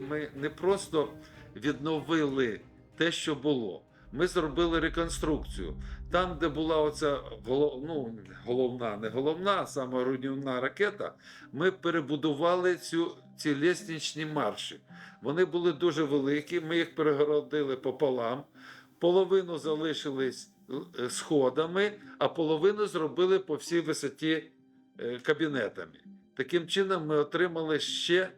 Ми не просто відновили те, що було. Ми зробили реконструкцію. Там, де була оця голов, ну, головна, не головна, а саме руйнівна ракета, ми перебудували цю, ці лісничні марші. Вони були дуже великі, ми їх перегородили пополам. Половину залишились е, сходами, а половину зробили по всій висоті е, кабінетами. Таким чином, ми отримали ще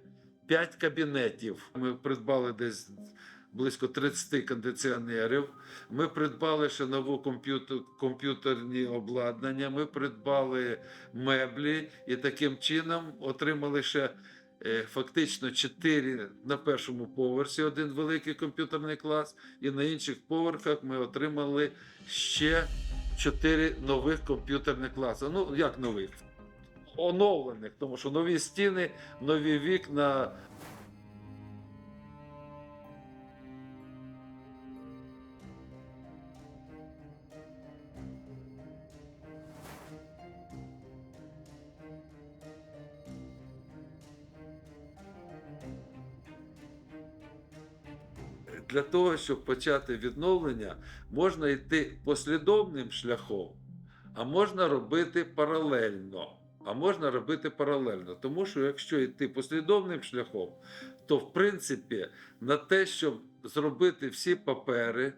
5 кабінетів. Ми придбали десь близько 30 кондиціонерів. Ми придбали ще нову комп'ютер, комп'ютерні обладнання. Ми придбали меблі і таким чином отримали ще. е, Фактично 4 на першому поверсі один великий комп'ютерний клас, і на інших поверхах ми отримали ще 4 нових комп'ютерних класи. Ну, як нових? Оновлених, тому що нові стіни, нові вікна, для того, щоб почати відновлення, можна йти послідовним шляхом, а можна робити паралельно. А можна робити паралельно. Тому що якщо йти послідовним шляхом, то в принципі на те, щоб зробити всі папери,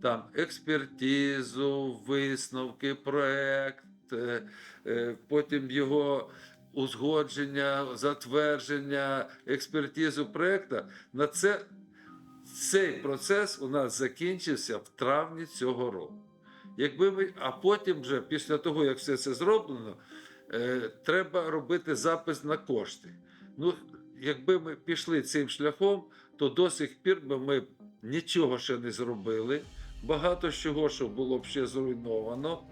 там експертизу, висновки, проект, е, е, потім його узгодження, затвердження, експертизу проекта, на це цей процес у нас закінчився в травні цього року. Якби ми, а потім, вже після того, як все це зроблено, е, треба робити запис на кошти. Ну, якби ми пішли цим шляхом, то до сих пір би ми нічого ще не зробили. Багато чого, що було б ще зруйновано.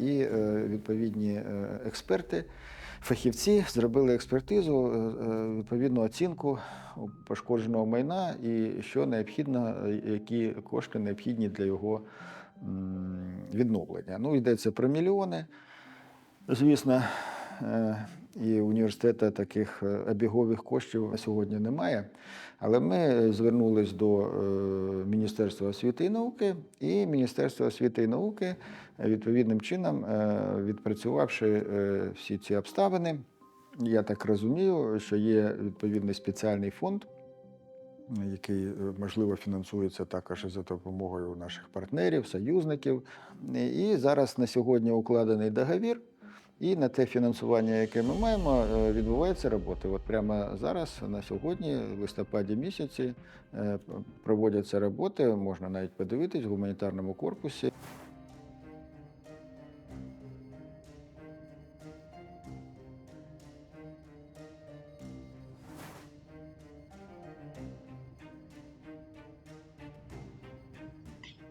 І е, відповідні е, експерти, фахівці зробили експертизу, е, е, відповідну оцінку пошкодженого майна і що необхідно, е, які кошти необхідні для його відновлення. Ну, йдеться про мільйони. Звісно, і університету таких е, обігових коштів сьогодні немає. Але ми звернулись до е, Міністерства освіти і науки, і Міністерство освіти і науки е, відповідним чином, відпрацювавши всі ці обставини, я так розумію, що є відповідний спеціальний фонд, який можливо фінансується також за допомогою наших партнерів, союзників. І зараз на сьогодні укладений договір. І на те фінансування, яке ми маємо, відбувається відбуваються роботи. От прямо зараз, на сьогодні, в листопаді місяці, е, проводяться роботи. Можна навіть подивитись в гуманітарному корпусі.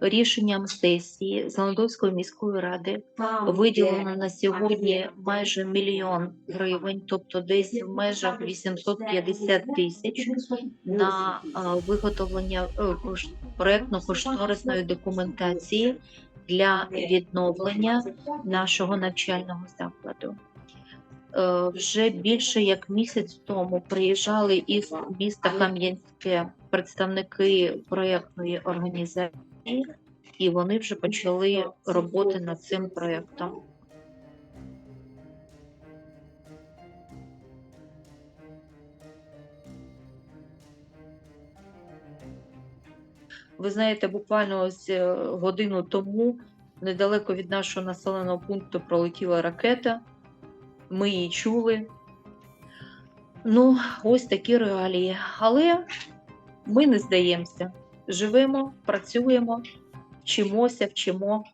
Рішенням сесії Зеленодольської міської ради виділено на сьогодні майже мільйон гривень, тобто десь в межах 850 тисяч на виготовлення е, кош- проектно-кошторисної документації для відновлення нашого навчального закладу. Е, Вже більше як місяць тому приїжджали із міста Кам'янське представники проєктної організації, і вони вже почали роботи над цим проєктом. Ви знаєте, буквально ось е, годину тому недалеко від нашого населеного пункту пролетіла ракета. Ми її чули. Ну, ось такі реалії. Але ми не здаємося. Живемо, працюємо, вчимося, вчимо